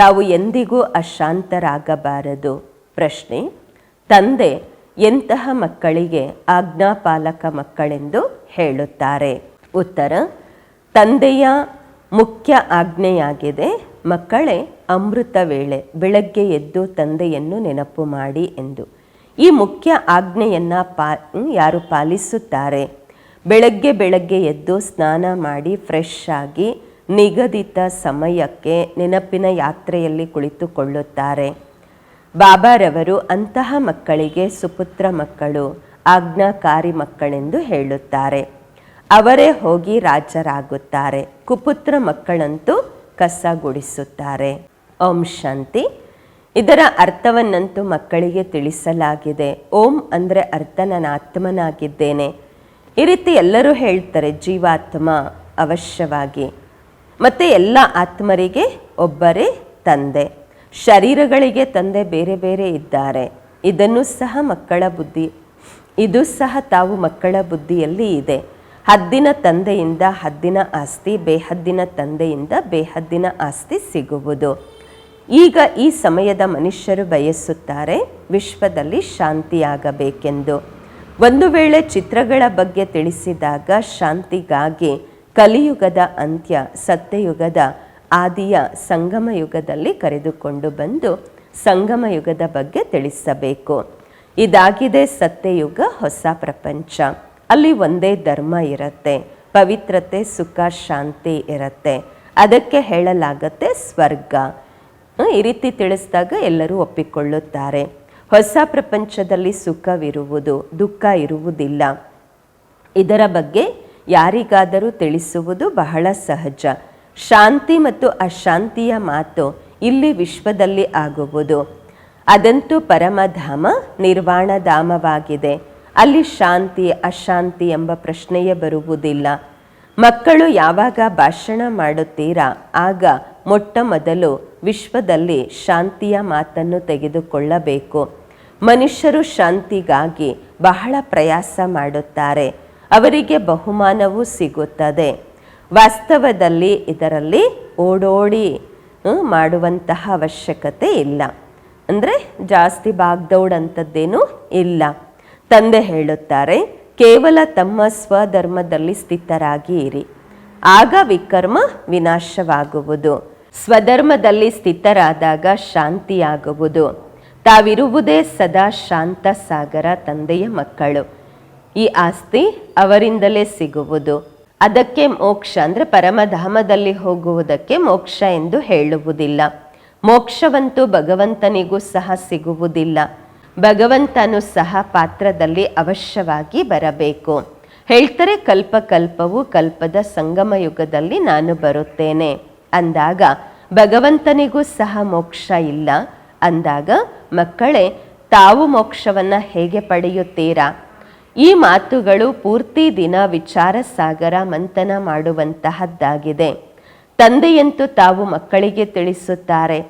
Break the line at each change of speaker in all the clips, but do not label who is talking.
ತಾವು ಎಂದಿಗೂ ಅಶಾಂತರಾಗಬಾರದು. ಪ್ರಶ್ನೆ, ತಂದೆ ಎಂತಹ ಮಕ್ಕಳಿಗೆ ಆಜ್ಞಾಪಾಲಕ ಮಕ್ಕಳೆಂದು ಹೇಳುತ್ತಾರೆ. ಉತ್ತರ, ತಂದೆಯ ಮುಖ್ಯ ಆಜ್ಞೆಯಾಗಿದೆ, ಮಕ್ಕಳೇ ಅಮೃತ ವೇಳೆ ಬೆಳಗ್ಗೆ ಎದ್ದು ತಂದೆಯನ್ನು ನೆನಪು ಮಾಡಿ ಎಂದು. ಈ ಮುಖ್ಯ ಆಜ್ಞೆಯನ್ನು ಪಾ ಯಾರು ಪಾಲಿಸುತ್ತಾರೆ? ಬೆಳಗ್ಗೆ ಬೆಳಗ್ಗೆ ಎದ್ದು ಸ್ನಾನ ಮಾಡಿ ಫ್ರೆಶ್ ಆಗಿ ನಿಗದಿತ ಸಮಯಕ್ಕೆ ನೆನಪಿನ ಯಾತ್ರೆಯಲ್ಲಿ ಕುಳಿತುಕೊಳ್ಳುತ್ತಾರೆ. ಬಾಬಾರವರು ಅಂತಹ ಮಕ್ಕಳಿಗೆ ಸುಪುತ್ರ ಮಕ್ಕಳು, ಆಜ್ಞಾಕಾರಿ ಮಕ್ಕಳೆಂದು ಹೇಳುತ್ತಾರೆ. ಅವರೇ ಹೋಗಿ ರಾಜರಾಗುತ್ತಾರೆ. ಕುಪುತ್ರ ಮಕ್ಕಳಂತೂ ಕಸ ಗುಡಿಸುತ್ತಾರೆ ಓಂ ಶಾಂತಿ. ಇದರ ಅರ್ಥವನ್ನಂತೂ ಮಕ್ಕಳಿಗೆ ತಿಳಿಸಲಾಗಿದೆ. ಓಂ ಅಂದರೆ ಅರ್ಥ ನಾನು ಆತ್ಮನಾಗಿದ್ದೇನೆ. ಈ ರೀತಿ ಎಲ್ಲರೂ ಹೇಳ್ತಾರೆ, ಜೀವಾತ್ಮ ಅವಶ್ಯವಾಗಿ. ಮತ್ತು ಎಲ್ಲ ಆತ್ಮರಿಗೆ ಒಬ್ಬರೇ ತಂದೆ. ಶರೀರಗಳಿಗೆ ತಂದೆ ಬೇರೆ ಬೇರೆ ಇದ್ದಾರೆ. ಇದನ್ನು ಸಹ ಮಕ್ಕಳ ಬುದ್ಧಿ. ಇದು ಸಹ ತಾವು ಮಕ್ಕಳ ಬುದ್ಧಿಯಲ್ಲಿ ಇದೆ. ಹದ್ದಿನ ತಂದೆಯಿಂದ ಹದ್ದಿನ ಆಸ್ತಿ, ಬೇಹದ್ದಿನ ತಂದೆಯಿಂದ ಬೇಹದ್ದಿನ ಆಸ್ತಿ ಸಿಗುವುದು. ಈಗ ಈ ಸಮಯದ ಮನುಷ್ಯರು ಬಯಸುತ್ತಾರೆ ವಿಶ್ವದಲ್ಲಿ ಶಾಂತಿಯಾಗಬೇಕೆಂದು. ಒಂದು ವೇಳೆ ಚಿತ್ರಗಳ ಬಗ್ಗೆ ತಿಳಿಸಿದಾಗ ಶಾಂತಿಗಾಗಿ ಕಲಿಯುಗದ ಅಂತ್ಯ, ಸತ್ಯಯುಗದ ಆದಿಯ ಸಂಗಮ ಯುಗದಲ್ಲಿ ಕರೆದುಕೊಂಡು ಬಂದು ಸಂಗಮ ಯುಗದ ಬಗ್ಗೆ ತಿಳಿಸಬೇಕು. ಇದಾಗಿದೆ ಸತ್ಯಯುಗ, ಹೊಸ ಪ್ರಪಂಚ. ಅಲ್ಲಿ ಒಂದೇ ಧರ್ಮ ಇರುತ್ತೆ, ಪವಿತ್ರತೆ, ಸುಖ, ಶಾಂತಿ ಇರುತ್ತೆ. ಅದಕ್ಕೆ ಹೇಳಲಾಗತ್ತೆ ಸ್ವರ್ಗ. ಈ ರೀತಿ ತಿಳಿಸಿದಾಗ ಎಲ್ಲರೂ ಒಪ್ಪಿಕೊಳ್ಳುತ್ತಾರೆ. ಹೊಸ ಪ್ರಪಂಚದಲ್ಲಿ ಸುಖವಿರುವುದು, ದುಃಖ ಇರುವುದಿಲ್ಲ. ಇದರ ಬಗ್ಗೆ ಯಾರಿಗಾದರೂ ತಿಳಿಸುವುದು ಬಹಳ ಸಹಜ. ಶಾಂತಿ ಮತ್ತು ಅಶಾಂತಿಯ ಮಾತು ಇಲ್ಲಿ ವಿಶ್ವದಲ್ಲಿ ಆಗುವುದು. ಅದಂತೂ ಪರಮಧಾಮ ನಿರ್ವಾಣಧಾಮವಾಗಿದೆ. ಅಲ್ಲಿ ಶಾಂತಿ, ಅಶಾಂತಿ ಎಂಬ ಪ್ರಶ್ನೆಯೇ ಬರುವುದಿಲ್ಲ. ಮಕ್ಕಳು ಯಾವಾಗ ಭಾಷಣ ಮಾಡುತ್ತೀರಾ? ಆಗ ಮೊಟ್ಟ ಮೊದಲು ವಿಶ್ವದಲ್ಲಿ ಶಾಂತಿಯ ಮಾತನ್ನು ತೆಗೆದುಕೊಳ್ಳಬೇಕು. ಮನುಷ್ಯರು ಶಾಂತಿಗಾಗಿ ಬಹಳ ಪ್ರಯಾಸ ಮಾಡುತ್ತಾರೆ. ಅವರಿಗೆ ಬಹುಮಾನವೂ ಸಿಗುತ್ತದೆ. ವಾಸ್ತವದಲ್ಲಿ ಇದರಲ್ಲಿ ಓಡೋಡಿ ಮಾಡುವಂತಹ ಅವಶ್ಯಕತೆ ಇಲ್ಲ. ಅಂದರೆ ಜಾಸ್ತಿ ಬಾಗ್ದೌಡಂಥದ್ದೇನೂ ಇಲ್ಲ. ತಂದೆ ಹೇಳುತ್ತಾರೆ, ಕೇವಲ ತಮ್ಮ ಸ್ವಧರ್ಮದಲ್ಲಿ ಸ್ಥಿತರಾಗಿ ಇರಿ. ಆಗ ವಿಕರ್ಮ ವಿನಾಶವಾಗುವುದು. ಸ್ವಧರ್ಮದಲ್ಲಿ ಸ್ಥಿತರಾದಾಗ ಶಾಂತಿಯಾಗುವುದು. ತಾವಿರುವುದೇ ಸದಾ ಶಾಂತ ಸಾಗರ ತಂದೆಯ ಮಕ್ಕಳು. ಈ ಆಸ್ತಿ ಅವರಿಂದಲೇ ಸಿಗುವುದು. ಅದಕ್ಕೆ ಮೋಕ್ಷ ಅಂದರೆ ಪರಮಧಾಮದಲ್ಲಿ ಹೋಗುವುದಕ್ಕೆ ಮೋಕ್ಷ ಎಂದು ಹೇಳುವುದಿಲ್ಲ. ಮೋಕ್ಷವಂತೂ ಭಗವಂತನಿಗೂ ಸಹ ಸಿಗುವುದಿಲ್ಲ. ಭಗವಂತನು ಸಹ ಪಾತ್ರದಲ್ಲಿ ಅವಶ್ಯವಾಗಿ ಬರಬೇಕು. ಹೇಳ್ತಾರೆ ಕಲ್ಪ ಕಲ್ಪವು ಕಲ್ಪದ ಸಂಗಮ ಯುಗದಲ್ಲಿ ನಾನು ಬರುತ್ತೇನೆ. ಅಂದಾಗ ಭಗವಂತನಿಗೂ ಸಹ ಮೋಕ್ಷ ಇಲ್ಲ. ಅಂದಾಗ ಮಕ್ಕಳೇ ತಾವು ಮೋಕ್ಷವನ್ನು ಹೇಗೆ ಪಡೆಯುತ್ತೀರಾ? ಈ ಮಾತುಗಳು ಪೂರ್ತಿ ದಿನ ವಿಚಾರ ಸಾಗರ ಮಂಥನ ಮಾಡುವಂತಹದ್ದಾಗಿದೆ. ತಂದೆಯಂತೂ ತಾವು ಮಕ್ಕಳಿಗೆ ತಿಳಿಸುತ್ತಾರೆ.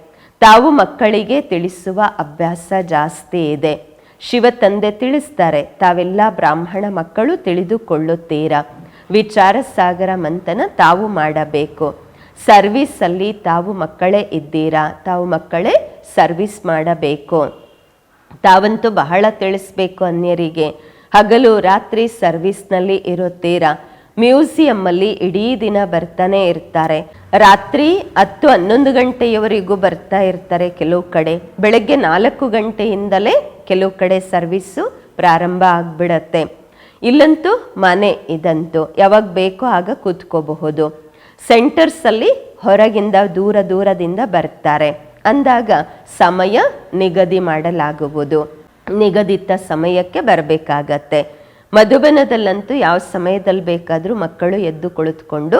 ತಾವು ಮಕ್ಕಳಿಗೆ ತಿಳಿಸುವ ಅಭ್ಯಾಸ ಜಾಸ್ತಿ ಇದೆ. ಶಿವ ತಂದೆ ತಿಳಿಸ್ತಾರೆ, ತಾವೆಲ್ಲ ಬ್ರಾಹ್ಮಣ ಮಕ್ಕಳು ತಿಳಿದುಕೊಳ್ಳುತ್ತೀರಾ? ವಿಚಾರ ಸಾಗರ ಮಂಥನ ತಾವು ಮಾಡಬೇಕು. ಸರ್ವಿಸಲ್ಲಿ ತಾವು ಮಕ್ಕಳೇ ಇದ್ದೀರಾ? ತಾವು ಮಕ್ಕಳೇ ಸರ್ವಿಸ್ ಮಾಡಬೇಕು. ತಾವಂತೂ ಬಹಳ ತಿಳಿಸ್ಬೇಕು ಅನ್ಯರಿಗೆ. ಹಗಲು ರಾತ್ರಿ ಸರ್ವಿಸ್ನಲ್ಲಿ ಇರುತ್ತೀರಾ? ಮ್ಯೂಸಿಯಮ್ಮಲ್ಲಿ ಇಡೀ ದಿನ ಬರ್ತಾನೆ ಇರ್ತಾರೆ. ರಾತ್ರಿ ಹತ್ತು ಹನ್ನೊಂದು ಗಂಟೆಯವರೆಗೂ ಬರ್ತಾ ಇರ್ತಾರೆ ಕೆಲವು ಕಡೆ. ಬೆಳಗ್ಗೆ ನಾಲ್ಕು ಗಂಟೆಯಿಂದಲೇ ಕೆಲವು ಕಡೆ ಸರ್ವಿಸ್ಸು ಪ್ರಾರಂಭ ಆಗ್ಬಿಡತ್ತೆ. ಇಲ್ಲಂತೂ ಮನೆ ಇದಂತೂ ಯಾವಾಗ ಬೇಕೋ ಆಗ ಕೂತ್ಕೋಬಹುದು. ಸೆಂಟರ್ಸಲ್ಲಿ ಹೊರಗಿಂದ ದೂರ ದೂರದಿಂದ ಬರ್ತಾರೆ. ಅಂದಾಗ ಸಮಯ ನಿಗದಿ ಮಾಡಲಾಗುವುದು. ನಿಗದಿತ ಸಮಯಕ್ಕೆ ಬರಬೇಕಾಗತ್ತೆ. ಮಧುಬನದಲ್ಲಂತೂ ಯಾವ ಸಮಯದಲ್ಲಿ ಬೇಕಾದರೂ ಮಕ್ಕಳು ಎದ್ದು ಕುಳಿತುಕೊಂಡು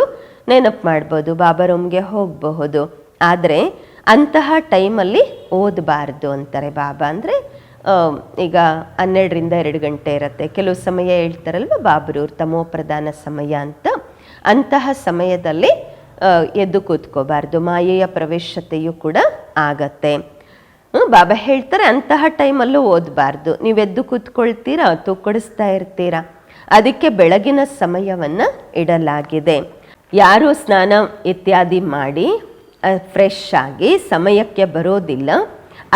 ನೆನಪು ಮಾಡ್ಬೋದು ಬಾಬಾ ರೂಮ್ಗೆ ಹೋಗಬಹುದು. ಆದರೆ ಅಂತಹ ಟೈಮಲ್ಲಿ ಓದಬಾರ್ದು ಅಂತಾರೆ ಬಾಬಾ. ಅಂದರೆ ಈಗ ಹನ್ನೆರಡರಿಂದ ಎರಡು ಗಂಟೆ ಇರುತ್ತೆ. ಕೆಲವು ಸಮಯ ಹೇಳ್ತಾರಲ್ವ ಬಾಬರೂರು, ತಮೋ ಪ್ರಧಾನ ಸಮಯ ಅಂತ. ಅಂತಹ ಸಮಯದಲ್ಲಿ ಎದ್ದು ಕೂತ್ಕೋಬಾರ್ದು. ಮಾಯೆಯ ಪ್ರವೇಶತೆಯು ಕೂಡ ಆಗತ್ತೆ. ಬಾಬಾ ಹೇಳ್ತಾರೆ, ಅಂತಹ ಟೈಮಲ್ಲೂ ಓದಬಾರ್ದು. ನೀವು ಎದ್ದು ಕೂತ್ಕೊಳ್ತೀರಾ ತೂಕೊಡಿಸ್ತಾ ಇರ್ತೀರಾ? ಅದಕ್ಕೆ ಬೆಳಗಿನ ಸಮಯವನ್ನು ಇಡಲಾಗಿದೆ. ಯಾರು ಸ್ನಾನ ಇತ್ಯಾದಿ ಮಾಡಿ ಫ್ರೆಶ್ ಆಗಿ ಸಮಯಕ್ಕೆ ಬರೋದಿಲ್ಲ.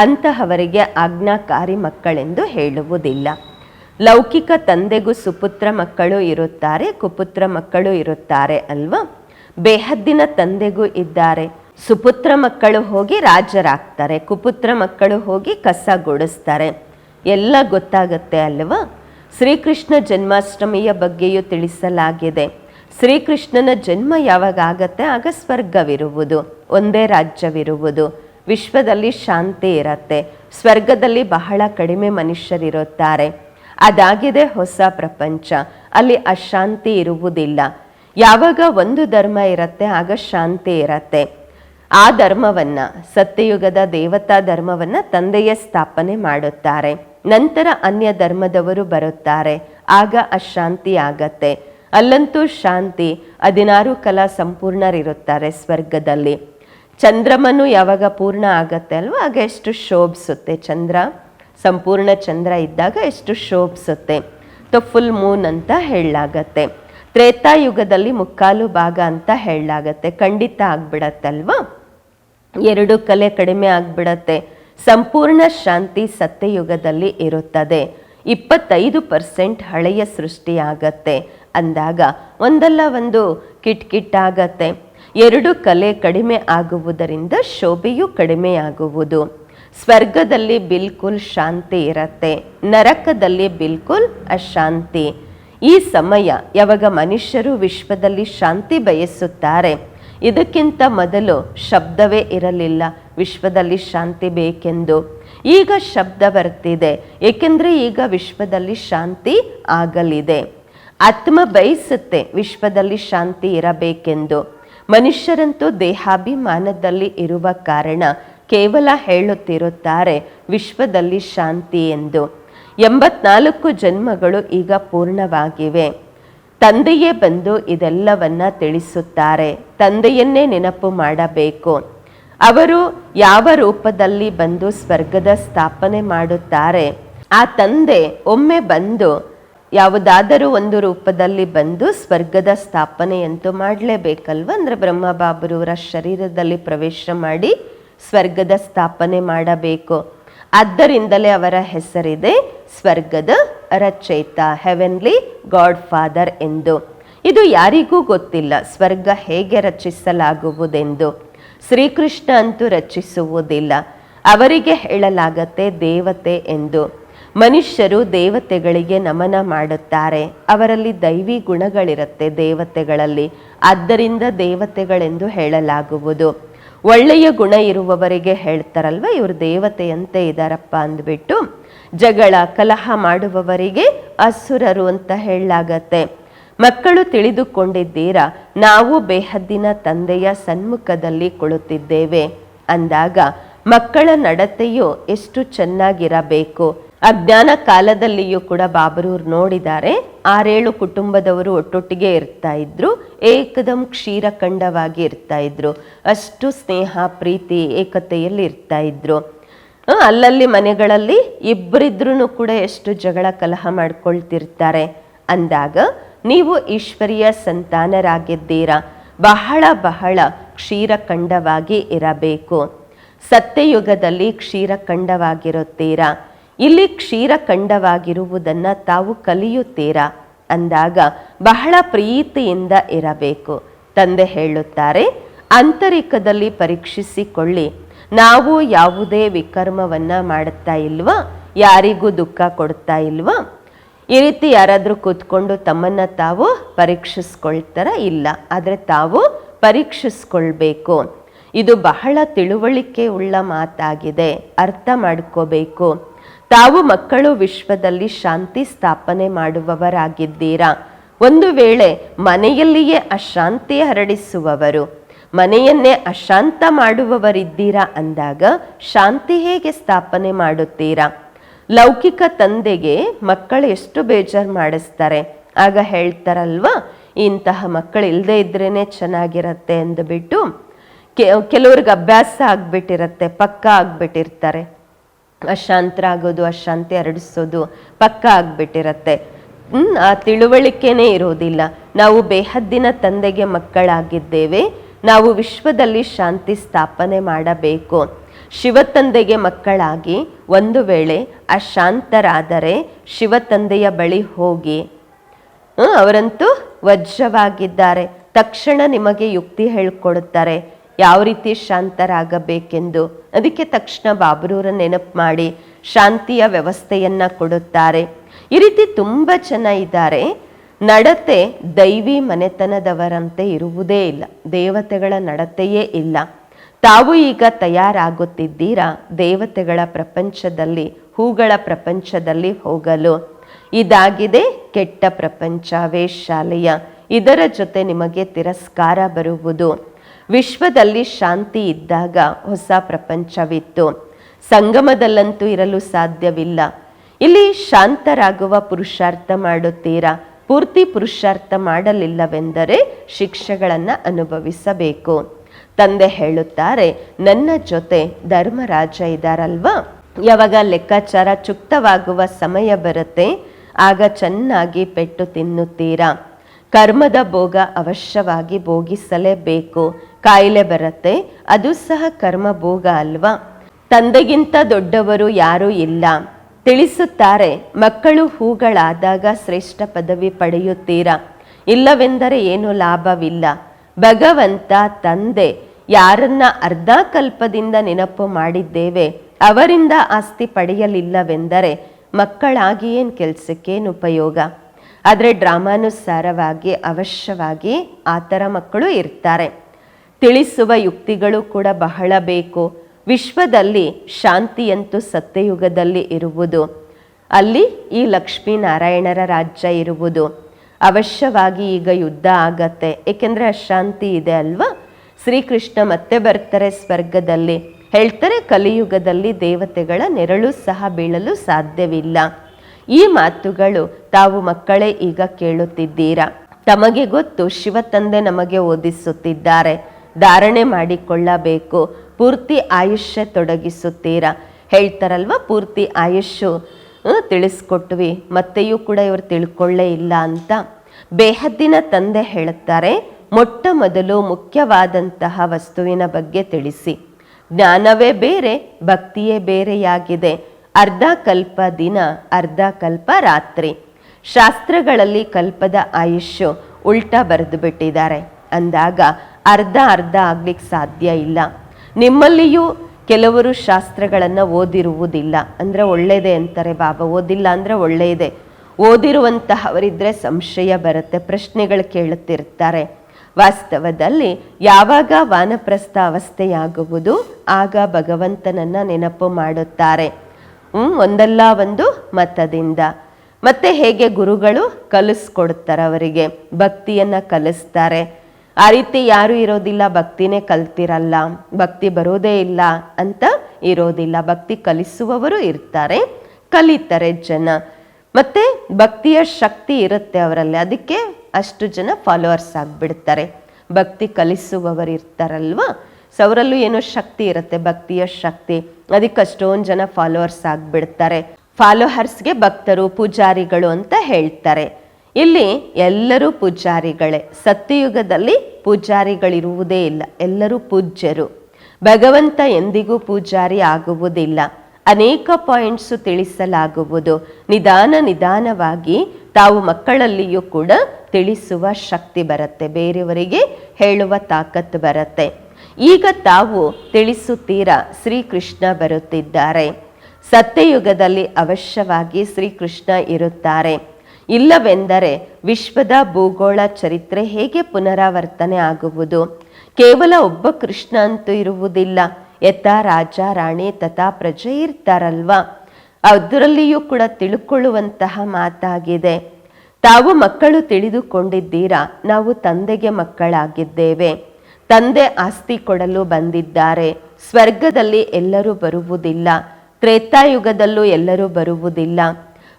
ಅಂತಹವರಿಗೆ ಆಜ್ಞಾಕಾರಿ ಮಕ್ಕಳೆಂದು ಹೇಳುವುದಿಲ್ಲ. ಲೌಕಿಕ ತಂದೆಗೂ ಸುಪುತ್ರ ಮಕ್ಕಳು ಇರುತ್ತಾರೆ, ಕುಪುತ್ರ ಮಕ್ಕಳು ಇರುತ್ತಾರೆ ಅಲ್ವಾ? ಬೇಹದ್ದಿನ ತಂದೆಗೂ ಇದ್ದಾರೆ. ಸುಪುತ್ರ ಮಕ್ಕಳು ಹೋಗಿ ರಾಜರಾಗ್ತಾರೆ, ಕುಪುತ್ರ ಮಕ್ಕಳು ಹೋಗಿ ಕಸ ಗುಡಿಸ್ತಾರೆ. ಎಲ್ಲ ಗೊತ್ತಾಗತ್ತೆ ಅಲ್ವಾ? ಶ್ರೀಕೃಷ್ಣ ಜನ್ಮಾಷ್ಟಮಿಯ ಬಗ್ಗೆಯೂ ತಿಳಿಸಲಾಗಿದೆ. ಶ್ರೀಕೃಷ್ಣನ ಜನ್ಮ ಯಾವಾಗ ಆಗತ್ತೆ? ಆಗ ಸ್ವರ್ಗವಿರುವುದು, ಒಂದೇ ರಾಜ್ಯವಿರುವುದು. ವಿಶ್ವದಲ್ಲಿ ಶಾಂತಿ ಇರತ್ತೆ. ಸ್ವರ್ಗದಲ್ಲಿ ಬಹಳ ಕಡಿಮೆ ಮನುಷ್ಯರಿರುತ್ತಾರೆ. ಅದಾಗಿದೆ ಹೊಸ ಪ್ರಪಂಚ. ಅಲ್ಲಿ ಅಶಾಂತಿ ಇರುವುದಿಲ್ಲ. ಯಾವಾಗ ಒಂದು ಧರ್ಮ ಇರತ್ತೆ, ಆಗ ಶಾಂತಿ ಇರತ್ತೆ. ಆ ಧರ್ಮವನ್ನ, ಸತ್ಯಯುಗದ ದೇವತಾ ಧರ್ಮವನ್ನ ತಂದೆಯ ಸ್ಥಾಪನೆ ಮಾಡುತ್ತಾರೆ. ನಂತರ ಅನ್ಯ ಧರ್ಮದವರು ಬರುತ್ತಾರೆ. ಆಗ ಅಶಾಂತಿ ಆಗತ್ತೆ. ಅಲ್ಲಂತೂ ಶಾಂತಿ ಹದಿನಾರು ಕಲಾ ಸಂಪೂರ್ಣರಿರುತ್ತಾರೆ ಸ್ವರ್ಗದಲ್ಲಿ. ಚಂದ್ರಮನು ಯಾವಾಗ ಪೂರ್ಣ ಆಗತ್ತೆ ಅಲ್ವಾ? ಆಗ ಎಷ್ಟು ಶೋಭಿಸುತ್ತೆ ಚಂದ್ರ. ಸಂಪೂರ್ಣ ಚಂದ್ರ ಇದ್ದಾಗ ಎಷ್ಟು ಶೋಭಿಸುತ್ತೆ. ತೊ ಫುಲ್ ಮೂನ್ ಅಂತ ಹೇಳಲಾಗತ್ತೆ. ತ್ರೇತಾಯುಗದಲ್ಲಿ ಮುಕ್ಕಾಲು ಭಾಗ ಅಂತ ಹೇಳಲಾಗತ್ತೆ. ಖಂಡಿತ ಆಗ್ಬಿಡತ್ತಲ್ವಾ ಎರಡು ಕಲೆ ಕಡಿಮೆ ಆಗ್ಬಿಡತ್ತೆ. ಸಂಪೂರ್ಣ ಶಾಂತಿ ಸತ್ಯಯುಗದಲ್ಲಿ ಇರುತ್ತದೆ. ಇಪ್ಪತ್ತೈದು ಪರ್ಸೆಂಟ್ ಹಳೆಯ ಸೃಷ್ಟಿಯಾಗತ್ತೆ. ಅಂದಾಗ ಒಂದಲ್ಲ ಒಂದು ಕಿಟ್ ಕಿಟ್ ಆಗತ್ತೆ ಎರಡು ಕಲೆ ಕಡಿಮೆ ಆಗುವುದರಿಂದ ಶೋಭೆಯೂ ಕಡಿಮೆಯಾಗುವುದು. ಸ್ವರ್ಗದಲ್ಲಿ ಬಿಲ್ಕುಲ್ ಶಾಂತಿ ಇರತ್ತೆ. ನರಕದಲ್ಲಿ ಬಿಲ್ಕುಲ್ ಅಶಾಂತಿ. ಈ ಸಮಯ ಯಾವಾಗ ಮನುಷ್ಯರು ವಿಶ್ವದಲ್ಲಿ ಶಾಂತಿ ಬಯಸುತ್ತಾರೆ? ಇದಕ್ಕಿಂತ ಮೊದಲು ಶಬ್ದವೇ ಇರಲಿಲ್ಲ. ವಿಶ್ವದಲ್ಲಿ ಶಾಂತಿ ಬೇಕೆಂದು. ಈಗ ಶಬ್ದ ಬರ್ತಿದೆ. ಏಕೆಂದರೆ ಈಗ ವಿಶ್ವದಲ್ಲಿ ಶಾಂತಿ ಆಗಲಿದೆ. ಆತ್ಮ ಬಯಸುತ್ತೆ ವಿಶ್ವದಲ್ಲಿ ಶಾಂತಿ ಇರಬೇಕೆಂದು. ಮನುಷ್ಯರಂತೂ ದೇಹಾಭಿಮಾನದಲ್ಲಿ ಇರುವ ಕಾರಣ ಕೇವಲ ಹೇಳುತ್ತಿರುತ್ತಾರೆ ವಿಶ್ವದಲ್ಲಿ ಶಾಂತಿ ಎಂದು. ಎಂಬತ್ನಾಲ್ಕು ಜನ್ಮಗಳು ಈಗ ಪೂರ್ಣವಾಗಿವೆ. ತಂದೆಯೇ ಬಂದು ಇದೆಲ್ಲವನ್ನ ತಿಳಿಸುತ್ತಾರೆ. ತಂದೆಯನ್ನೇ ನೆನಪು ಮಾಡಬೇಕು. ಅವರು ಯಾವ ರೂಪದಲ್ಲಿ ಬಂದು ಸ್ವರ್ಗದ ಸ್ಥಾಪನೆ ಮಾಡುತ್ತಾರೆ? ಆ ತಂದೆ ಒಮ್ಮೆ ಬಂದು ಯಾವುದಾದರೂ ಒಂದು ರೂಪದಲ್ಲಿ ಬಂದು ಸ್ವರ್ಗದ ಸ್ಥಾಪನೆಯಂತೂ ಮಾಡಲೇಬೇಕಲ್ವ? ಅಂದರೆ ಬ್ರಹ್ಮ ಬಾಬರವರ ಶರೀರದಲ್ಲಿ ಪ್ರವೇಶ ಮಾಡಿ ಸ್ವರ್ಗದ ಸ್ಥಾಪನೆ ಮಾಡಬೇಕು. ಆದ್ದರಿಂದಲೇ ಅವರ ಹೆಸರಿದೆ. ಸ್ವರ್ಗದ ರಚಯಿತ ಹೆವೆನ್ಲಿ ಗಾಡ್ ಫಾದರ್ ಎಂದು. ಇದು ಯಾರಿಗೂ ಗೊತ್ತಿಲ್ಲ. ಸ್ವರ್ಗ ಹೇಗೆ ರಚಿಸಲಾಗುವುದೆಂದು. ಶ್ರೀಕೃಷ್ಣ ಅಂತೂ ರಚಿಸುವುದಿಲ್ಲ. ಅವರಿಗೆ ಹೇಳಲಾಗತ್ತೆ ದೇವತೆ ಎಂದು. ಮನುಷ್ಯರು ದೇವತೆಗಳಿಗೆ ನಮನ ಮಾಡುತ್ತಾರೆ. ಅವರಲ್ಲಿ ದೈವಿ ಗುಣಗಳಿರುತ್ತೆ ದೇವತೆಗಳಲ್ಲಿ. ಆದ್ದರಿಂದ ದೇವತೆಗಳೆಂದು ಹೇಳಲಾಗುವುದು. ಒಳ್ಳೆಯ ಗುಣ ಇರುವವರಿಗೆ ಹೇಳ್ತಾರಲ್ವ, ಇವರು ದೇವತೆಯಂತೆ ಇದಾರಪ್ಪ ಅಂದ್ಬಿಟ್ಟು ಜಗಳ, ಕಲಹ ಮಾಡುವವರಿಗೆ ಅಸುರರು ಅಂತ ಹೇಳಲಾಗತ್ತೆ. ಮಕ್ಕಳು ತಿಳಿದುಕೊಂಡಿದ್ದೀರಾ, ನಾವು ಬೇಹದ್ದಿನ ತಂದೆಯ ಸನ್ಮುಖದಲ್ಲಿ ಕುಳಿತಿದ್ದೇವೆ. ಅಂದಾಗ ಮಕ್ಕಳ ನಡತೆಯು ಎಷ್ಟು ಚೆನ್ನಾಗಿರಬೇಕು ಅಜ್ಞಾನ ಕಾಲದಲ್ಲಿಯೂ ಕೂಡ ಬಾಬರೂರು ನೋಡಿದ್ದಾರೆ. ಆರೇಳು ಕುಟುಂಬದವರು ಒಟ್ಟೊಟ್ಟಿಗೆ ಇರ್ತಾ ಇದ್ರು. ಏಕದಂ ಕ್ಷೀರಖಂಡವಾಗಿ ಇರ್ತಾ ಇದ್ರು. ಅಷ್ಟು ಸ್ನೇಹ, ಪ್ರೀತಿ, ಏಕತೆಯಲ್ಲಿ ಇರ್ತಾ ಇದ್ರು. ಅಲ್ಲಲ್ಲಿ ಮನೆಗಳಲ್ಲಿ ಇಬ್ಬರಿದ್ರೂ ಕೂಡ ಎಷ್ಟು ಜಗಳ ಕಲಹ ಮಾಡ್ಕೊಳ್ತಿರ್ತಾರೆ. ಅಂದಾಗ, ನೀವು ಈಶ್ವರಿಯ ಸಂತಾನರಾಗಿದ್ದೀರಾ. ಬಹಳ ಬಹಳ ಕ್ಷೀರಖಂಡವಾಗಿ ಇರಬೇಕು. ಸತ್ಯಯುಗದಲ್ಲಿ ಕ್ಷೀರಖಂಡವಾಗಿರುತ್ತೀರಾ. ಇಲ್ಲಿ ಕ್ಷೀರಖಂಡವಾಗಿರುವುದನ್ನು ತಾವು ಕಲಿಯುತ್ತೀರಾ? ಅಂದಾಗ ಬಹಳ ಪ್ರೀತಿಯಿಂದ ಇರಬೇಕು. ತಂದೆ ಹೇಳುತ್ತಾರೆ, ಆಂತರಿಕದಲ್ಲಿ ಪರೀಕ್ಷಿಸಿಕೊಳ್ಳಿ. ನಾವು ಯಾವುದೇ ವಿಕರ್ಮವನ್ನು ಮಾಡುತ್ತಾ ಇಲ್ವಾ? ಯಾರಿಗೂ ದುಃಖ ಕೊಡ್ತಾ ಇಲ್ವಾ? ಈ ರೀತಿ ಯಾರಾದರೂ ಕೂತ್ಕೊಂಡು ತಮ್ಮನ್ನ ತಾವು ಪರೀಕ್ಷಿಸ್ಕೊಳ್ತಾರ ಇಲ್ಲ, ಆದರೆ ತಾವು ಪರೀಕ್ಷಿಸ್ಕೊಳ್ಬೇಕು. ಇದು ಬಹಳ ತಿಳುವಳಿಕೆ ಉಳ್ಳ ಮಾತಾಗಿದೆ. ಅರ್ಥ ಮಾಡ್ಕೋಬೇಕು. ತಾವು ಮಕ್ಕಳು ವಿಶ್ವದಲ್ಲಿ ಶಾಂತಿ ಸ್ಥಾಪನೆ ಮಾಡುವವರಾಗಿದ್ದೀರಾ? ಒಂದು ವೇಳೆ ಮನೆಯಲ್ಲಿಯೇ ಅಶಾಂತಿ ಹರಡಿಸುವವರು, ಮನೆಯನ್ನೇ ಅಶಾಂತ ಮಾಡುವವರಿದ್ದೀರಾ ಅಂದಾಗ ಶಾಂತಿ ಹೇಗೆ ಸ್ಥಾಪನೆ ಮಾಡುತ್ತೀರಾ? ಲೌಕಿಕ ತಂದೆಗೆ ಮಕ್ಕಳು ಎಷ್ಟು ಬೇಜಾರು ಮಾಡಿಸ್ತಾರೆ? ಆಗ ಹೇಳ್ತಾರಲ್ವಾ, ಇಂತಹ ಮಕ್ಕಳು ಇಲ್ಲದೆ ಇದ್ರೇನೆ ಚೆನ್ನಾಗಿರತ್ತೆ ಅಂದ್ಬಿಟ್ಟು, ಕೆ, ಕೆಲವ್ರಿಗೆ ಅಭ್ಯಾಸ ಆಗ್ಬಿಟ್ಟಿರತ್ತೆ, ಪಕ್ಕ ಆಗ್ಬಿಟ್ಟಿರ್ತಾರೆ. ಅಶಾಂತರಾಗೋದು ಅಶಾಂತಿ ಹರಡಿಸೋದು ಪಕ್ಕ ಆಗ್ಬಿಟ್ಟಿರತ್ತೆ. ಹ್ಮ್, ಆ ತಿಳುವಳಿಕೆನೇ ಇರೋದಿಲ್ಲ. ನಾವು ಬೇಹದ್ದಿನ ತಂದೆಗೆ ಮಕ್ಕಳಾಗಿದ್ದೇವೆ. ನಾವು ವಿಶ್ವದಲ್ಲಿ ಶಾಂತಿ ಸ್ಥಾಪನೆ ಮಾಡಬೇಕು. ಶಿವತಂದೆಗೆ ಮಕ್ಕಳಾಗಿ ಒಂದು ವೇಳೆ ಅಶಾಂತರಾದರೆ ಶಿವತಂದೆಯ ಬಳಿ ಹೋಗಿ ಅವರಂತೂ ವಜ್ರವಾಗಿದ್ದಾರೆ. ತಕ್ಷಣ ನಿಮಗೆ ಯುಕ್ತಿ ಹೇಳ್ಕೊಡುತ್ತಾರೆ. ಯಾವ ರೀತಿ ಶಾಂತರಾಗಬೇಕೆಂದು. ಅದಕ್ಕೆ ತಕ್ಷಣ ಬಾಬರೂರ ನೆನಪು ಮಾಡಿ ಶಾಂತಿಯ ವ್ಯವಸ್ಥೆಯನ್ನ ಕೊಡುತ್ತಾರೆ. ಈ ರೀತಿ ತುಂಬ ಜನ ಇದ್ದಾರೆ. ನಡತೆ ದೈವಿ ಮನೆತನದವರಂತೆ ಇರುವುದೇ ಇಲ್ಲ. ದೇವತೆಗಳ ನಡತೆಯೇ ಇಲ್ಲ. ತಾವು ಈಗ ತಯಾರಾಗುತ್ತಿದ್ದೀರಾ? ದೇವತೆಗಳ ಪ್ರಪಂಚದಲ್ಲಿ, ಹೂಗಳ ಪ್ರಪಂಚದಲ್ಲಿ ಹೋಗಲು. ಇದಾಗಿದೆ ಕೆಟ್ಟ ಪ್ರಪಂಚ, ವೇಶ್ಯಾಲಯ. ಇದರ ಜೊತೆ ನಿಮಗೆ ತಿರಸ್ಕಾರ ಬರುವುದು. ವಿಶ್ವದಲ್ಲಿ ಶಾಂತಿ ಇದ್ದಾಗ ಹೊಸ ಪ್ರಪಂಚವಿತ್ತು. ಸಂಗಮದಲ್ಲಂತೂ ಇರಲು ಸಾಧ್ಯವಿಲ್ಲ. ಇಲ್ಲಿ ಶಾಂತರಾಗುವ ಪುರುಷಾರ್ಥ ಮಾಡುತ್ತೀರಾ? ಪೂರ್ತಿ ಪುರುಷಾರ್ಥ ಮಾಡಲಿಲ್ಲವೆಂದರೆ ಶಿಕ್ಷೆಗಳನ್ನು ಅನುಭವಿಸಬೇಕು. ತಂದೆ ಹೇಳುತ್ತಾರೆ, ನನ್ನ ಜೊತೆ ಧರ್ಮರಾಜ ಇದ್ದಾರಲ್ವಾ ಯಾವಾಗ ಲೆಕ್ಕಾಚಾರ ಚುಕ್ತವಾಗುವ ಸಮಯ ಬರುತ್ತೆ, ಆಗ ಚೆನ್ನಾಗಿ ಪೆಟ್ಟು ತಿನ್ನುತ್ತೀರಾ? ಕರ್ಮದ ಭೋಗ ಅವಶ್ಯವಾಗಿ ಭೋಗಿಸಲೇಬೇಕು. ಕಾಯಿಲೆ ಬರುತ್ತೆ, ಅದು ಸಹ ಕರ್ಮ ಭೋಗ ಅಲ್ವಾ? ತಂದೆಗಿಂತ ದೊಡ್ಡವರು ಯಾರೂ ಇಲ್ಲ. ತಿಳಿಸುತ್ತಾರೆ, ಮಕ್ಕಳು ಹೂಗಳಾದಾಗ ಶ್ರೇಷ್ಠ ಪದವಿ ಪಡೆಯುತ್ತೀರಾ? ಇಲ್ಲವೆಂದರೆ ಏನು ಲಾಭವಿಲ್ಲ. ಭಗವಂತ, ತಂದೆ, ಯಾರನ್ನ ಅರ್ಧ ಕಲ್ಪದಿಂದ ನೆನಪು ಮಾಡಿದ್ದೇವೆ, ಅವರಿಂದ ಆಸ್ತಿ ಪಡೆಯಲಿಲ್ಲವೆಂದರೆ ಮಕ್ಕಳಾಗಿ ಏನು ಕೆಲಸಕ್ಕೇನು ಉಪಯೋಗ? ಆದರೆ ಡ್ರಾಮಾನುಸಾರವಾಗಿ, ಅವಶ್ಯವಾಗಿ ಆ ಥರ ಮಕ್ಕಳು ಇರ್ತಾರೆ. ತಿಳಿಸುವ ಯುಕ್ತಿಗಳು ಕೂಡ ಬಹಳ ಬೇಕು. ವಿಶ್ವದಲ್ಲಿ ಶಾಂತಿಯಂತೂ ಸತ್ಯಯುಗದಲ್ಲಿ ಇರುವುದು. ಅಲ್ಲಿ ಈ ಲಕ್ಷ್ಮೀನಾರಾಯಣರ ರಾಜ್ಯ ಇರುವುದು. ಅವಶ್ಯವಾಗಿ ಈಗ ಯುದ್ಧ ಆಗತ್ತೆ. ಏಕೆಂದರೆ ಅಶಾಂತಿ ಇದೆ ಅಲ್ವಾ? ಶ್ರೀಕೃಷ್ಣ ಮತ್ತೆ ಬರ್ತಾರೆ ಸ್ವರ್ಗದಲ್ಲಿ. ಹೇಳ್ತಾರೆ ಕಲಿಯುಗದಲ್ಲಿ ದೇವತೆಗಳ ನೆರಳು ಸಹ ಬೀಳಲು ಸಾಧ್ಯವಿಲ್ಲ. ಈ ಮಾತುಗಳು ತಾವು ಮಕ್ಕಳೇ ಈಗ ಕೇಳುತ್ತಿದ್ದೀರಾ? ತಮಗೆ ಗೊತ್ತು ಶಿವ ತಂದೆ ನಮಗೆ ಓದಿಸುತ್ತಿದ್ದಾರೆ. ಧಾರಣೆ ಮಾಡಿಕೊಳ್ಳಬೇಕು. ಪೂರ್ತಿ ಆಯುಷ್ಯ ತೊಡಗಿಸುತ್ತೀರಾ? ಹೇಳ್ತಾರಲ್ವ, ಪೂರ್ತಿ ಆಯುಷ್ಯು ತಿಳಿಸ್ಕೊಟ್ವಿ. ಮತ್ತೆಯೂ ಕೂಡ ಇವರು ತಿಳ್ಕೊಳ್ಳೇ ಇಲ್ಲ ಅಂತ. ಬೇಹದ್ದಿನ ತಂದೆ ಹೇಳುತ್ತಾರೆ, ಮೊಟ್ಟ ಮೊದಲು ಮುಖ್ಯವಾದಂತಹ ವಸ್ತುವಿನ ಬಗ್ಗೆ ತಿಳಿಸಿ. ಜ್ಞಾನವೇ ಬೇರೆ, ಭಕ್ತಿಯೇ ಬೇರೆಯಾಗಿದೆ. ಅರ್ಧ ಕಲ್ಪ ದಿನ, ಅರ್ಧ ಕಲ್ಪ ರಾತ್ರಿ. ಶಾಸ್ತ್ರಗಳಲ್ಲಿ ಕಲ್ಪದ ಆಯುಷ್ಯು ಉಲ್ಟಾ ಬರೆದು ಬಿಟ್ಟಿದ್ದಾರೆ ಅಂದಾಗ ಅರ್ಧ ಅರ್ಧ ಆಗ್ಲಿಕ್ಕೆ ಸಾಧ್ಯ ಇಲ್ಲ. ನಿಮ್ಮಲ್ಲಿಯೂ ಕೆಲವರು ಶಾಸ್ತ್ರಗಳನ್ನು ಓದಿರುವುದಿಲ್ಲ. ಅಂದರೆ ಒಳ್ಳೆಯದೆ ಅಂತಾರೆ ಬಾಬಾ, ಓದಿಲ್ಲ ಅಂದರೆ ಒಳ್ಳೆಯದೆ ಓದಿರುವಂತಹವರಿದ್ದರೆ ಸಂಶಯ ಬರುತ್ತೆ, ಪ್ರಶ್ನೆಗಳು ಕೇಳುತ್ತಿರ್ತಾರೆ. ವಾಸ್ತವದಲ್ಲಿ ಯಾವಾಗ ವಾನಪ್ರಸ್ಥ ಅವಸ್ಥೆಯಾಗುವುದು, ಆಗ ಭಗವಂತನನ್ನು ನೆನಪು ಮಾಡುತ್ತಾರೆ. ಒಂದಲ್ಲ ಒಂದು ಮತದಿಂದ. ಮತ್ತೆ ಹೇಗೆ ಗುರುಗಳು ಕಲಿಸ್ಕೊಡ್ತಾರೆ ಅವರಿಗೆ ಭಕ್ತಿಯನ್ನು ಕಲಿಸ್ತಾರೆ. ಆ ರೀತಿ ಯಾರು ಇರೋದಿಲ್ಲ, ಭಕ್ತಿನೇ ಕಲ್ತಿರಲ್ಲ, ಭಕ್ತಿ ಬರೋದೇ ಇಲ್ಲ ಅಂತ ಇರೋದಿಲ್ಲ. ಭಕ್ತಿ ಕಲಿಸುವವರು ಇರ್ತಾರೆ, ಕಲಿತಾರೆ ಜನ. ಮತ್ತೆ ಭಕ್ತಿಯ ಶಕ್ತಿ ಇರುತ್ತೆ ಅವರಲ್ಲಿ. ಅದಕ್ಕೆ ಅಷ್ಟು ಜನ ಫಾಲೋವರ್ಸ್ ಆಗಿಬಿಡ್ತಾರೆ. ಭಕ್ತಿ ಕಲಿಸುವವರು ಇರ್ತಾರಲ್ವಾ? ಸೊ ಅವರಲ್ಲೂ ಏನೋ ಶಕ್ತಿ ಇರುತ್ತೆ, ಭಕ್ತಿಯ ಶಕ್ತಿ. ಅದಕ್ಕೆ ಅಷ್ಟೊಂದು ಜನ ಫಾಲೋವರ್ಸ್ ಆಗಿಬಿಡ್ತಾರೆ. ಫಾಲೋಹರ್ಸ್ಗೆ ಭಕ್ತರು, ಪೂಜಾರಿಗಳು ಅಂತ ಹೇಳ್ತಾರೆ. ಇಲ್ಲಿ ಎಲ್ಲರೂ ಪೂಜಾರಿಗಳೇ. ಸತ್ಯಯುಗದಲ್ಲಿ ಪೂಜಾರಿಗಳಿರುವುದೇ ಇಲ್ಲ. ಎಲ್ಲರೂ ಪೂಜ್ಯರು. ಭಗವಂತ ಎಂದಿಗೂ ಪೂಜಾರಿ ಆಗುವುದಿಲ್ಲ. ಅನೇಕ ಪಾಯಿಂಟ್ಸು ತಿಳಿಸಲಾಗುವುದು. ನಿಧಾನ ನಿಧಾನವಾಗಿ ತಾವು ಮಕ್ಕಳಲ್ಲಿಯೂ ಕೂಡ ತಿಳಿಸುವ ಶಕ್ತಿ ಬರುತ್ತೆ. ಬೇರೆಯವರಿಗೆ ಹೇಳುವ ತಾಕತ್ತು ಬರುತ್ತೆ. ಈಗ ತಾವು ತಿಳಿಸುತ್ತೀರಾ? ಶ್ರೀಕೃಷ್ಣ ಬರುತ್ತಿದ್ದಾರೆ. ಸತ್ಯಯುಗದಲ್ಲಿ ಅವಶ್ಯವಾಗಿ ಶ್ರೀಕೃಷ್ಣ ಇರುತ್ತಾರೆ. ಇಲ್ಲವೆಂದರೆ ವಿಶ್ವದ ಭೂಗೋಳ ಚರಿತ್ರೆ ಹೇಗೆ ಪುನರಾವರ್ತನೆ ಆಗುವುದು? ಕೇವಲ ಒಬ್ಬ ಕೃಷ್ಣ ಅಂತೂ ಇರುವುದಿಲ್ಲ. ಎತ್ತ ರಾಜ, ರಾಣಿ ತಥಾ ಪ್ರಜೆ ಇರ್ತಾರಲ್ವಾ? ಅದರಲ್ಲಿಯೂ ಕೂಡ ತಿಳ್ಕೊಳ್ಳುವಂತಹ ಮಾತಾಗಿದೆ. ತಾವು ಮಕ್ಕಳು ತಿಳಿದುಕೊಂಡಿದ್ದೀರಾ? ನಾವು ತಂದೆಗೆ ಮಕ್ಕಳಾಗಿದ್ದೇವೆ. ತಂದೆ ಆಸ್ತಿ ಕೊಡಲು ಬಂದಿದ್ದಾರೆ. ಸ್ವರ್ಗದಲ್ಲಿ ಎಲ್ಲರೂ ಬರುವುದಿಲ್ಲ. ತ್ರೇತಾಯುಗದಲ್ಲೂ ಎಲ್ಲರೂ ಬರುವುದಿಲ್ಲ.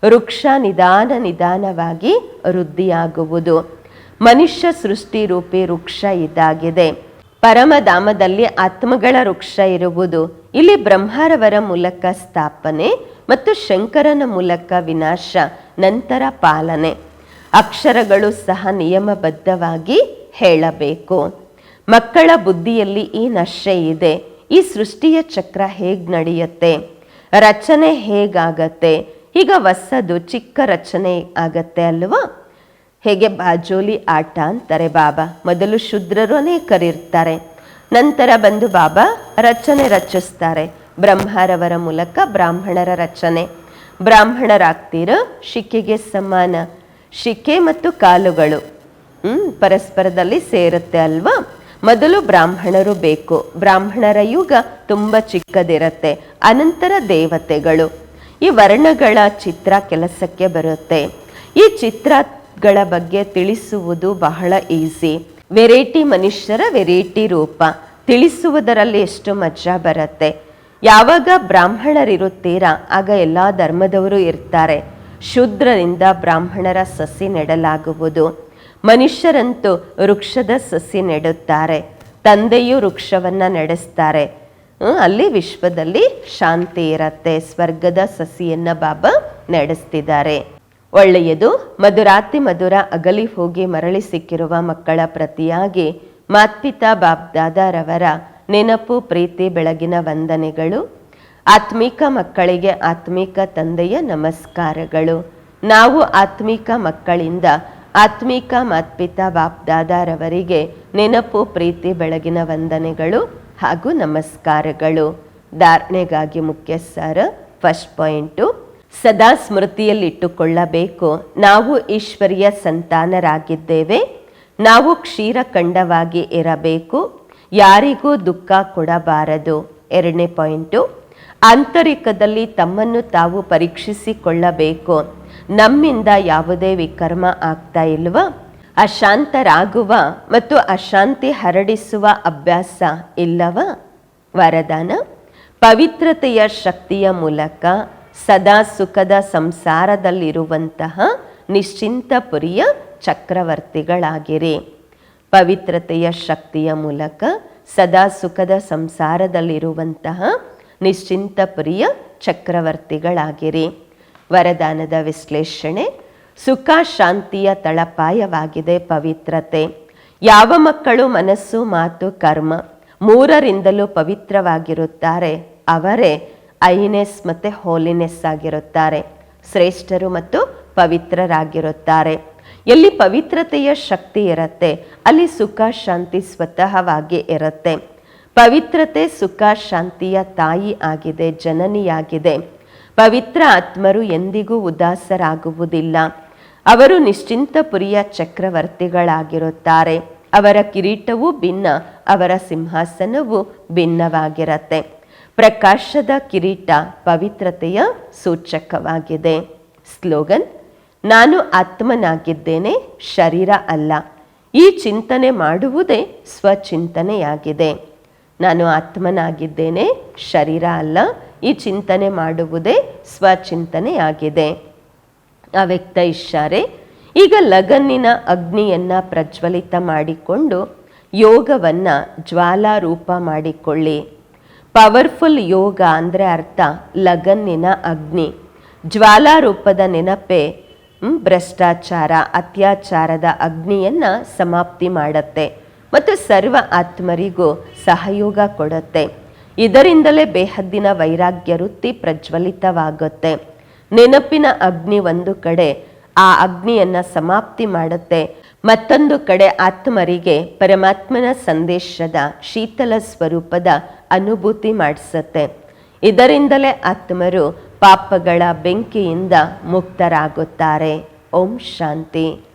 ವೃಕ್ಷ ನಿಧಾನ ನಿಧಾನವಾಗಿ ವೃದ್ಧಿಯಾಗುವುದು. ಮನುಷ್ಯ ಸೃಷ್ಟಿ ರೂಪಿ ವೃಕ್ಷ ಇದಾಗಿದೆ. ಪರಮಧಾಮದಲ್ಲಿ ಆತ್ಮಗಳ ವೃಕ್ಷ ಇರುವುದು. ಇಲ್ಲಿ ಬ್ರಹ್ಮರವರ ಮೂಲಕ ಸ್ಥಾಪನೆ ಮತ್ತು ಶಂಕರನ ಮೂಲಕ ವಿನಾಶ, ನಂತರ ಪಾಲನೆ. ಅಕ್ಷರಗಳು ಸಹ ನಿಯಮಬದ್ಧವಾಗಿ ಹೇಳಬೇಕು. ಮಕ್ಕಳ ಬುದ್ಧಿಯಲ್ಲಿ ಈ ನಶೆ ಇದೆ. ಈ ಸೃಷ್ಟಿಯ ಚಕ್ರ ಹೇಗೆ ನಡೆಯುತ್ತೆ? ರಚನೆ ಹೇಗಾಗತ್ತೆ? ಈಗ ಹೊಸದು ಚಿಕ್ಕ ರಚನೆ ಆಗತ್ತೆ ಅಲ್ವಾ? ಹೇಗೆ ಬಾಜೋಲಿ ಆಟ ಅಂತಾರೆ ಬಾಬಾ? ಮೊದಲು ಶುದ್ರರು ಅನೇಕರಿರ್ತಾರೆ ನಂತರ ಬಂದು ಬಾಬಾ ರಚನೆ ರಚಿಸ್ತಾರೆ. ಬ್ರಹ್ಮರವರ ಮೂಲಕ ಬ್ರಾಹ್ಮಣರ ರಚನೆ. ಬ್ರಾಹ್ಮಣರಾಗ್ತೀರ ಶಿಕೆಗೆ ಸಮಾನ. ಶಿಕೆ ಮತ್ತು ಕಾಲುಗಳು ಪರಸ್ಪರದಲ್ಲಿ ಸೇರುತ್ತೆ ಅಲ್ವಾ? ಮೊದಲು ಬ್ರಾಹ್ಮಣರು ಬೇಕು. ಬ್ರಾಹ್ಮಣರ ಯುಗ ತುಂಬ ಚಿಕ್ಕದಿರತ್ತೆ. ಅನಂತರ ದೇವತೆಗಳು. ಈ ವರ್ಣಗಳ ಚಿತ್ರ ಕೆಲಸಕ್ಕೆ ಬರುತ್ತೆ. ಈ ಚಿತ್ರಗಳ ಬಗ್ಗೆ ತಿಳಿಸುವುದು ಬಹಳ ಈಸಿ. ವೆರೈಟಿ ಮನುಷ್ಯರ ವೆರೈಟಿ ರೂಪ. ತಿಳಿಸುವುದರಲ್ಲಿ ಎಷ್ಟು ಮಜಾ ಬರುತ್ತೆ. ಯಾವಾಗ ಬ್ರಾಹ್ಮಣರಿರುತ್ತೀರಾ, ಆಗ ಎಲ್ಲ ಧರ್ಮದವರು ಇರ್ತಾರೆ. ಶೂದ್ರರಿಂದ ಬ್ರಾಹ್ಮಣರ ಸಸಿ ನೆಡಲಾಗುವುದು. ಮನುಷ್ಯರಂತೂ ವೃಕ್ಷದ ಸಸಿ ನೆಡುತ್ತಾರೆ. ತಂದೆಯು ವೃಕ್ಷವನ್ನು ನಡೆಸ್ತಾರೆ. ಅಲ್ಲಿ ವಿಶ್ವದಲ್ಲಿ ಶಾಂತಿ ಇರತ್ತೆ. ಸ್ವರ್ಗದ ಸಸಿಯನ್ನ ಬಾಬಾ ನಡೆಸ್ತಿದ್ದಾರೆ. ಒಳ್ಳೆಯದು, ಮಧುರಾತಿ ಮಧುರ ಅಗಲಿ ಹೋಗಿ ಮರಳಿ ಸಿಕ್ಕಿರುವ ಮಕ್ಕಳ ಪ್ರತಿಯಾಗಿ ಮಾತ್ಪಿತಾ ಬಾಬ್ದಾದಾರವರ ನೆನಪು, ಪ್ರೀತಿ, ಬೆಳಗಿನ ವಂದನೆಗಳು, ಆತ್ಮಿಕ ಮಕ್ಕಳಿಗೆ ಆತ್ಮಿಕ ತಂದೆಯ ನಮಸ್ಕಾರಗಳು. ನಾವು ಆತ್ಮಿಕ ಮಕ್ಕಳಿಂದ ಆತ್ಮಿಕ ಮಾತ್ಪಿತಾ ಬಾಪ್ದಾದಾರವರಿಗೆ ನೆನಪು, ಪ್ರೀತಿ, ಬೆಳಗಿನ ವಂದನೆಗಳು. ಹಾಗೂ ನಮಸ್ಕಾರಗಳು. ಧಾರಣೆಗಾಗಿ ಮುಖ್ಯ ಸಾರ ಫಸ್ಟ್ ಪಾಯಿಂಟು ಸದಾ ಸ್ಮೃತಿಯಲ್ಲಿಟ್ಟುಕೊಳ್ಳಬೇಕು. ನಾವು ಈಶ್ವರಿಯ ಸಂತಾನರಾಗಿದ್ದೇವೆ. ನಾವು ಕ್ಷೀರಖಂಡವಾಗಿ ಇರಬೇಕು. ಯಾರಿಗೂ ದುಃಖ ಕೊಡಬಾರದು. ಎರಡನೇ ಪಾಯಿಂಟು ಆಂತರಿಕದಲ್ಲಿ ತಮ್ಮನ್ನು ತಾವು ಪರೀಕ್ಷಿಸಿಕೊಳ್ಳಬೇಕು. ನಮ್ಮಿಂದ ಯಾವುದೇ ವಿಕರ್ಮ ಆಗ್ತಾ ಇಲ್ವಾ? ಅಶಾಂತರಾಗುವ ಮತ್ತು ಅಶಾಂತಿ ಹರಡಿಸುವ ಅಭ್ಯಾಸ ಇಲ್ಲವ? ವರದಾನ. ಪವಿತ್ರತೆಯ ಶಕ್ತಿಯ ಮೂಲಕ ಸದಾ ಸುಖದ ಸಂಸಾರದಲ್ಲಿರುವಂತಹ ನಿಶ್ಚಿಂತಪುರಿಯ ಚಕ್ರವರ್ತಿಗಳಾಗಿರಿ. ಪವಿತ್ರತೆಯ ಶಕ್ತಿಯ ಮೂಲಕ ಸದಾ ಸುಖದ ಸಂಸಾರದಲ್ಲಿರುವಂತಹ ನಿಶ್ಚಿಂತಪುರಿಯ ಚಕ್ರವರ್ತಿಗಳಾಗಿರಿ. ವರದಾನದ ವಿಶ್ಲೇಷಣೆ ಸುಖ ಶಾಂತಿಯ ತಳಪಾಯವಾಗಿದೆ ಪವಿತ್ರತೆ. ಯಾವ ಮಕ್ಕಳು ಮನಸ್ಸು, ಮಾತು, ಕರ್ಮ ಮೂರರಿಂದಲೂ ಪವಿತ್ರವಾಗಿರುತ್ತಾರೆ, ಅವರೇ ಐನೆಸ್ ಮತ್ತು ಹೋಲಿನೆಸ್ ಆಗಿರುತ್ತಾರೆ. ಶ್ರೇಷ್ಠರು ಮತ್ತು ಪವಿತ್ರರಾಗಿರುತ್ತಾರೆ. ಎಲ್ಲಿ ಪವಿತ್ರತೆಯ ಶಕ್ತಿ ಇರುತ್ತೆ, ಅಲ್ಲಿ ಸುಖ ಶಾಂತಿ ಸ್ವತಃವಾಗಿ ಇರುತ್ತೆ. ಪವಿತ್ರತೆ ಸುಖ ಶಾಂತಿಯ ತಾಯಿ ಆಗಿದೆ, ಜನನಿಯಾಗಿದೆ. ಪವಿತ್ರ ಆತ್ಮರು ಎಂದಿಗೂ ಉದಾಸರಾಗುವುದಿಲ್ಲ. ಅವರು ನಿಶ್ಚಿಂತಪುರಿಯ ಚಕ್ರವರ್ತಿಗಳಾಗಿರುತ್ತಾರೆ. ಅವರ ಕಿರೀಟವೂ ಭಿನ್ನ, ಅವರ ಸಿಂಹಾಸನವು ಭಿನ್ನವಾಗಿರತ್ತೆ. ಪ್ರಕಾಶದ ಕಿರೀಟ ಪವಿತ್ರತೆಯ ಸೂಚಕವಾಗಿದೆ. ಸ್ಲೋಗನ್, ನಾನು ಆತ್ಮನಾಗಿದ್ದೇನೆ, ಶರೀರ ಅಲ್ಲ. ಈ ಚಿಂತನೆ ಮಾಡುವುದೇ ಸ್ವಚಿಂತನೆಯಾಗಿದೆ. ನಾನು ಆತ್ಮನಾಗಿದ್ದೇನೆ, ಶರೀರ ಅಲ್ಲ. ಈ ಚಿಂತನೆ ಮಾಡುವುದೇ ಸ್ವಚಿಂತನೆಯಾಗಿದೆ. ಅವ್ಯಕ್ತ ಇಶಾರೆ ಈಗ ಲಗನ್ನಿನ ಅಗ್ನಿಯನ್ನು ಪ್ರಜ್ವಲಿತ ಮಾಡಿಕೊಂಡು ಯೋಗವನ್ನು ಜ್ವಾಲಾರೂಪ ಮಾಡಿಕೊಳ್ಳಿ. ಪವರ್ಫುಲ್ ಯೋಗ ಅಂದರೆ ಅರ್ಥ ಲಗನ್ನಿನ ಅಗ್ನಿ. ಜ್ವಾಲಾರೂಪದ ನೆನಪೆ ಭ್ರಷ್ಟಾಚಾರ, ಅತ್ಯಾಚಾರದ ಅಗ್ನಿಯನ್ನು ಸಮಾಪ್ತಿ ಮಾಡುತ್ತೆ. ಮತ್ತು ಸರ್ವ ಆತ್ಮರಿಗೂ ಸಹಯೋಗ ಕೊಡುತ್ತೆ. ಇದರಿಂದಲೇ ಬೇಹದ್ದಿನ ವೈರಾಗ್ಯ ವೃತ್ತಿ ಪ್ರಜ್ವಲಿತವಾಗುತ್ತೆ. ನೆನಪಿನ ಅಗ್ನಿ ಒಂದು ಕಡೆ ಆ ಅಗ್ನಿಯನ್ನ ಸಮಾಪ್ತಿ ಮಾಡುತ್ತೆ. ಮತ್ತೊಂದು ಕಡೆ ಆತ್ಮರಿಗೆ ಪರಮಾತ್ಮನ ಸಂದೇಶದ ಶೀತಲ ಸ್ವರೂಪದ ಅನುಭೂತಿ ಮಾಡಿಸುತ್ತೆ. ಇದರಿಂದಲೇ ಆತ್ಮರು ಪಾಪಗಳ ಬೆಂಕಿಯಿಂದ ಮುಕ್ತರಾಗುತ್ತಾರೆ. ಓಂ ಶಾಂತಿ.